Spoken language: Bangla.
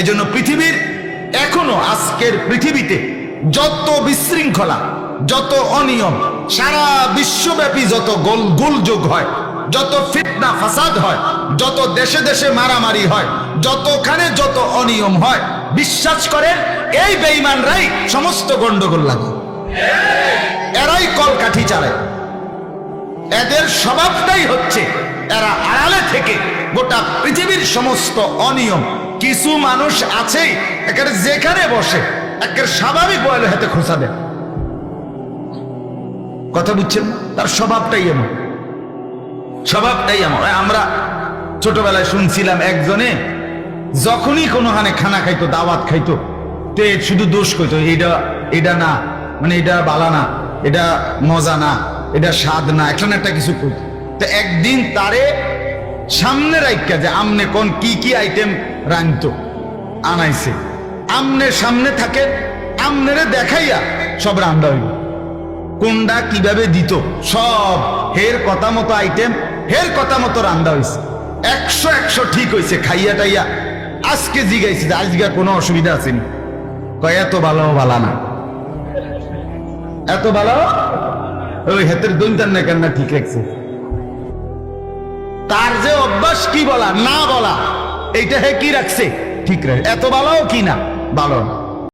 এজন্য পৃথিবীর এখনও আজকের পৃথিবীতে যত বিশৃঙ্খলা, যত অনিয়ম, সারা বিশ্বব্যাপী যত গোল, গোলযোগ হয়, যত ফিতনা, ফাসাদ হয়, যত দেশে দেশে মারামারি হয়, যতখানে যত অনিয়ম হয়, বিশ্বাস করেন এই বেঈমানরাই সমস্ত গন্ডগোল লাগে এরাই কলকাঠি চালায়। এদের স্বভাবটাই হচ্ছে, এরা আড়ালে থেকে গোটা পৃথিবীর সমস্ত অনিয়ম। কিছু মানুষ আছেই একেবারে যেখানে বসে, একের স্বাভাবিক বয়লে হাতে খোঁচা দেয়। কথা বুঝছেন তার স্বভাবটাই এমন। স্বভাবটাই এমন। আমরা ছোটবেলায় শুনছিলাম একজনে, যখনই কোনো হানে খানা খাইতো, দাওয়াত খাইতো, তে শুধু দোষ কইতো এটা এটা না মানে এটা বালা না এটা মজা না এটা স্বাদ না একটা না একটা কিছু কইতো। তো একদিন তারে সামনে রাইখা যে আমনে কোন কি কি আইটেম রাঁধতো আনাইছে। আমনে সামনে থাকে, আমনেরে দেখাইয়া সব রান্না হইল। কোনটা কীভাবে দিত, সব হের কথা মতো আইটেম, হের কথা মতো রান্না হয়েছে একশো একশো ঠিক হয়েছে খাইয়া টাইয়া। আজকে জিগাইছে যে আজকে কোনো অসুবিধা আসেনি কয়, এত ভালো ভালা না। এত ভালো? ওই হেতের দৈন্তার না কেন ঠিক রাখছে তার যে অভ্যাস কি বলা? না বলা। এইটা হে কি রাখছে? ঠিক রাখে এত বলাও কি না? ভালো না।